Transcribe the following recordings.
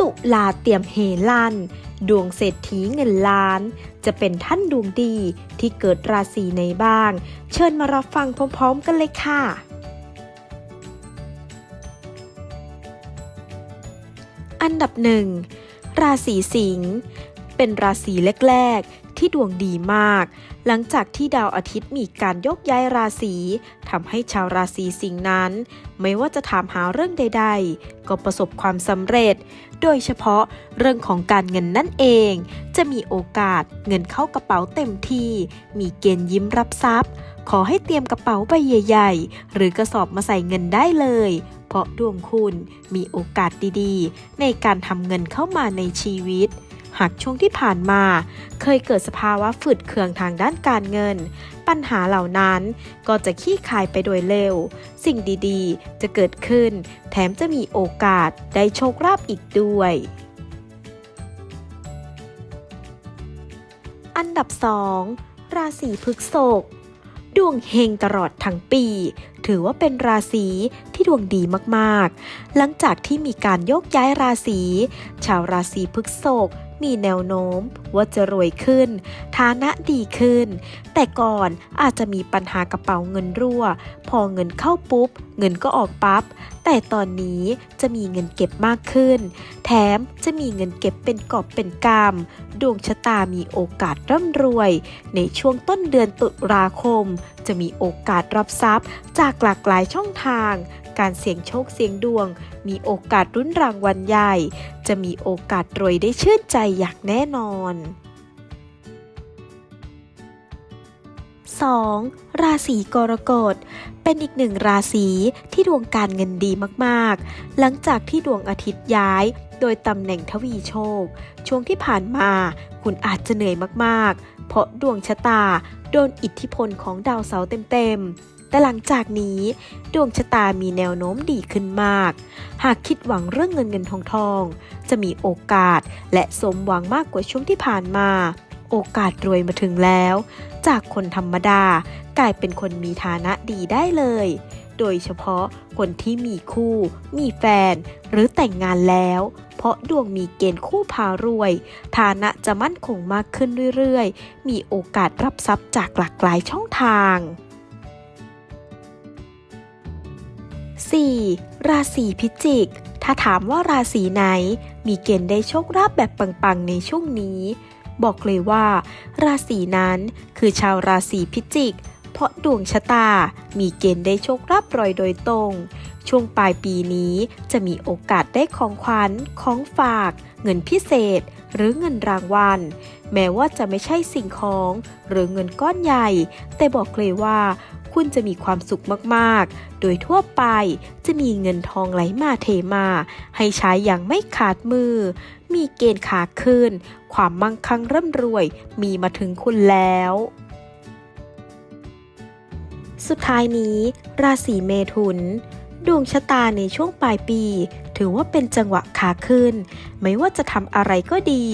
ตุลาเตรียมเฮลันดวงเศรษฐีเงินล้าน จะเป็นท่านดวงดีที่เกิดราศีในบ้าง เชิญมารับฟังพร้อมๆกันเลยค่ะ อันดับหนึ่งราศีสิงห์เป็นราศีแรก ๆ ที่ดวงดีมาก หลังจากที่ดาวอาทิตย์มีการยกย้ายราศีทำให้ชาวราศีสิงห์นั้น ไม่ว่าจะถามหาเรื่องใด ๆ ก็ประสบความสำเร็จ โดยเฉพาะเรื่องของการเงินนั่นเอง จะมีโอกาสเงินเข้ากระเป๋าเต็มที่ มีเกณฑ์ยิ้มรับทรัพย์ ขอให้เตรียมกระเป๋าใบใหญ่ ๆ หรือกระสอบมาใส่เงินได้เลยเพราะดวงคุณมีโอกาสดีๆ ในการทำเงินเข้ามาในชีวิต หากช่วงที่ผ่านมา เคยเกิดสภาวะฝืดเคืองทางด้านการเงิน ปัญหาเหล่านั้นก็จะขี้คายไปโดยเร็ว สิ่งดีๆ จะเกิดขึ้น แถมจะมีโอกาสได้โชคลาภอีกด้วย อันดับ 2 ราศีพฤษภดวงเฮงตลอดทั้งปี ถือว่าเป็นราศีที่ดวงดีมากๆ หลังจากที่มีการโยกย้ายราศีชาวราศีพฤษภมีแนวโน้มว่าจะรวยขึ้น ฐานะดีขึ้น แต่ก่อนอาจจะมีปัญหากระเป๋าเงินรั่ว พอเงินเข้าปุ๊บ เงินก็ออกปับ๊บ แต่ตอนนี้จะมีเงินเก็บมากขึ้น แถมจะมีเงินเก็บเป็นกอบเป็นกำดวงชะตามีโอกาสร่ำรวย ในช่วงต้นเดือนตุลาคม จะมีโอกาสรับทรัพย์จากหลากหลายช่องทาง การเสี่ยงโชคเสี่ยงดวง มีโอกาสรุ้นรางวัลใหญ่ จะมีโอกาสรวยได้ชื่นใจอย่างแน่นอน 2. ราศีกรกฎ เป็นอีกหนึ่งราศีที่ดวงการเงินดีมากๆ หลังจากที่ดวงอาทิตย์ย้าย โดยตำแหน่งทวีโชค ช่วงที่ผ่านมาคุณอาจจะเหนื่อยมากๆ เพราะดวงชะตา โดนอิทธิพลของดาวเสาร์เต็มๆ แต่หลังจากนี้ดวงชะตามีแนวโน้มดีขึ้นมาก หากคิดหวังเรื่องเงินเงินทองทอง จะมีโอกาสและสมหวังมากกว่าช่วงที่ผ่านมา โอกาสรวยมาถึงแล้ว จากคนธรรมดากลายเป็นคนมีฐานะดีได้เลย โดยเฉพาะคนที่มีคู่ มีแฟน หรือแต่งงานแล้ว เพราะดวงมีเกณฑ์คู่พารวย ฐานะจะมั่นคงมากขึ้นเรื่อยๆ มีโอกาสรับทรัพย์จากหลากหลายช่องทาง 4. ราศีพิจิก ถ้าถามว่าราศีไหน มีเกณฑ์ได้โชคลาภแบบปังๆ ในช่วงนี้ บอกเลยว่า ราศีนั้นคือชาวราศีพิจิก เพราะดวงชะตา มีเกณฑ์ได้โชคลาภรอยโดยตรง ช่วงปลายปีนี้จะมีโอกาสได้ของขวัญ ของฝาก เงินพิเศษ หรือเงินรางวัล แม้ว่าจะไม่ใช่สิ่งของ หรือเงินก้อนใหญ่ แต่บอกเลยว่า คุณจะมีความสุขมากๆ โดยทั่วไปจะมีเงินทองไหลมาเทมา ให้ใช้อย่างไม่ขาดมือ มีเกณฑ์ขาขึ้น ความมั่งคั่งร่ำรวยมีมาถึงคุณแล้ว สุดท้ายนี้ ราศีเมถุน ดวงชะตาในช่วงปลายปี ถือว่าเป็นจังหวะขาขึ้น ไม่ว่าจะทำอะไรก็ดี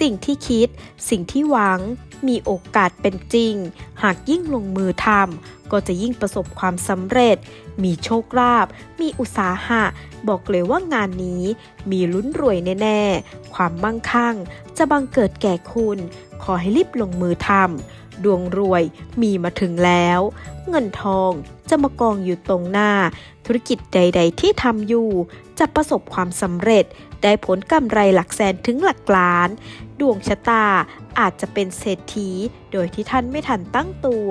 สิ่งที่คิด สิ่งที่หวัง มีโอกาสเป็นจริง หากยิ่งลงมือทำก็จะยิ่งประสบความสำเร็จ มีโชคลาภมีอุตสาหะ บอกเลยว่างานนี้มีลุ้นรวยแน่ ๆ ความมั่งคั่ง จะบังเกิดแก่คุณ ขอให้รีบลงมือทำ ดวงรวยมีมาถึงแล้ว เงินทองจะมากองอยู่ตรงหน้า ธุรกิจใด ๆ ที่ทำอยู่ จะประสบความสำเร็จ ได้ผลกำไรหลักแสนถึงหลักล้าน ดวงชะตาอาจจะเป็นเศรษฐีโดยที่ท่านไม่ทันตั้งตัว